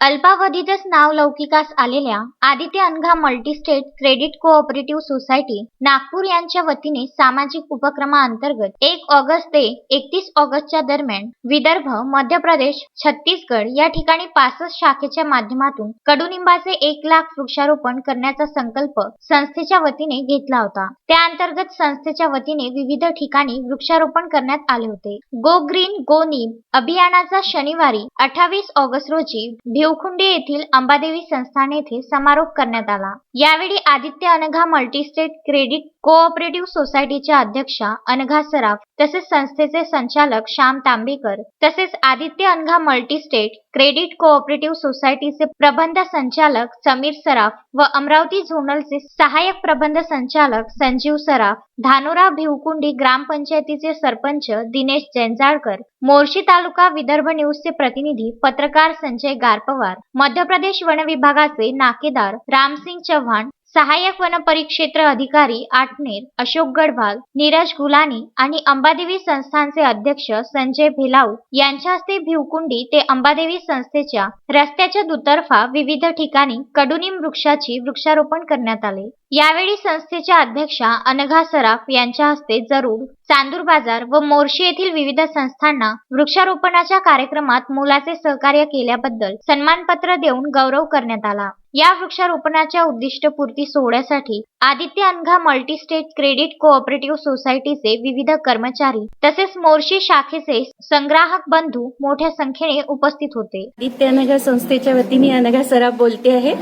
अल्पावधीतच नाव लौकिकास आलेल्या Aditya Anagha multistate credit cooperative society Nagpur यांच्या वतीने सामाजिक उपक्रमाअंतर्गत एक ऑगस्ट ते एकतीस ऑगस्टच्या दरम्यान विदर्भ मध्य प्रदेश छत्तीसगड या ठिकाणी पासष्ट शाखेच्या माध्यमातून कडुनिंबाचे एक लाख वृक्षारोपण करण्याचा संकल्प संस्थेच्या वतीने घेतला होता. त्या अंतर्गत संस्थेच्या वतीने विविध ठिकाणी वृक्षारोपण करण्यात आले होते. गो ग्रीन गो नीम अभियानाचा शनिवारी अठ्ठावीस ऑगस्ट रोजी भिवखुंडी येथील अंबादेवी संस्थान येथे समारोप करण्यात आला. यावेळी Aditya Anagha multistate credit cooperative सोसायटीच्या अध्यक्षा अनघा सराफ तसेच संस्थेचे संचालक श्याम तांबेकर तसेच Aditya Anagha multistate credit cooperative सोसायटीचे प्रबंध संचालक समीर सराफ व अमरावती झोनलचे सहाय्यक प्रबंध संचालक संजीव सराफ धानोरा भिवकुंडी ग्रामपंचायतीचे सरपंच दिनेश जंजाळकर मोर्शी तालुका विदर्भ न्यूजचे प्रतिनिधी पत्रकार संजय गारपवार मध्य प्रदेश वन विभागाचे नाकेदार रामसिंग चव्हाण सहाय्यक वन परिक्षेत्र अधिकारी आटनेर अशोक गडभाग नीरज गुलानी आणि अंबादेवी संस्थानचे अध्यक्ष संजय भिलाऊ यांच्या हस्ते भिवकुंडी ते अंबादेवी संस्थेच्या रस्त्याच्या दुतर्फा विविध ठिकाणी कडुनिम वृक्षाची वृक्षारोपण करण्यात आले. यावेळी संस्थेच्या अध्यक्षा अनघा सराफ यांच्या हस्ते जरूर चांदूर बाजार व मोर्शी येथील विविध संस्थांना वृक्षारोपणाच्या कार्यक्रमात मोलाचे सहकार्य केल्याबद्दल सन्मानपत्र देऊन गौरव करण्यात आला. या वृक्षारोपणाच्या उद्दिष्टपूर्ती सोहळ्यासाठी Aditya Anagha multi state credit cooperative सोसायटीचे विविध कर्मचारी तसेच मोर्शी शाखेचे संग्राहक बंधू मोठ्या संख्येने उपस्थित होते. आदित्य अनघा संस्थेच्या वतीने अनघा सराफ बोलते आहे.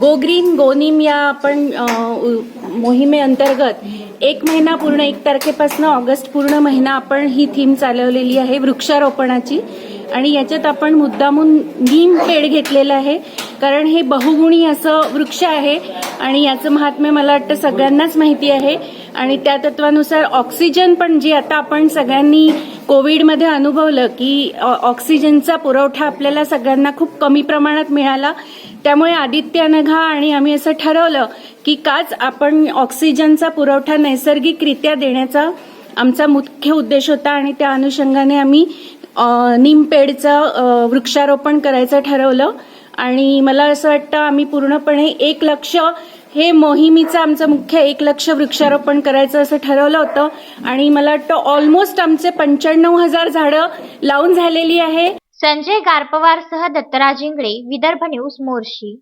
गो ग्रीन गोनीम या आपण मोहिमेअंतर्गत एक महिना पूर्ण एक तारखेपासून ऑगस्ट पूर्ण महिना आपण ही थीम चालवलेली आहे वृक्षारोपणाची. आणि याच्यात आपण मुद्दामून नीम पेड घेतलेलं आहे कारण हे बहुगुणी असं वृक्ष आहे आणि याचं महात्म्य मला वाटतं सगळ्यांनाच माहिती आहे. आणि त्या तत्वानुसार ऑक्सिजन पण जे आता आपण सगळ्यांनी कोविडमध्ये अनुभवलं की ऑक्सिजनचा पुरवठा आपल्याला सगळ्यांना खूप कमी प्रमाणात मिळाला. त्यामुळे आदित्य नघा आणि आम्ही असं ठरवलं की काच आपण ऑक्सिजनचा पुरवठा नैसर्गिकरित्या देण्याचा आमचा मुख्य उद्देश होता आणि त्या अनुषंगाने आम्ही निमपेडचं वृक्षारोपण करायचं ठरवलं. आणि मला असं वाटतं आम्ही पूर्णपणे एक लक्ष हे मोहिमेचं आमचं मुख्य एक लक्ष वृक्षारोपण करायचं असं ठरवलं होतं. आणि मला वाटतं ऑलमोस्ट आमचे पंच्याण्णव हजार झाडं लावून झालेली आहे. संजय गारपवार सह दत्तराज इंगळे विदर्भ न्यूज मोर्शी.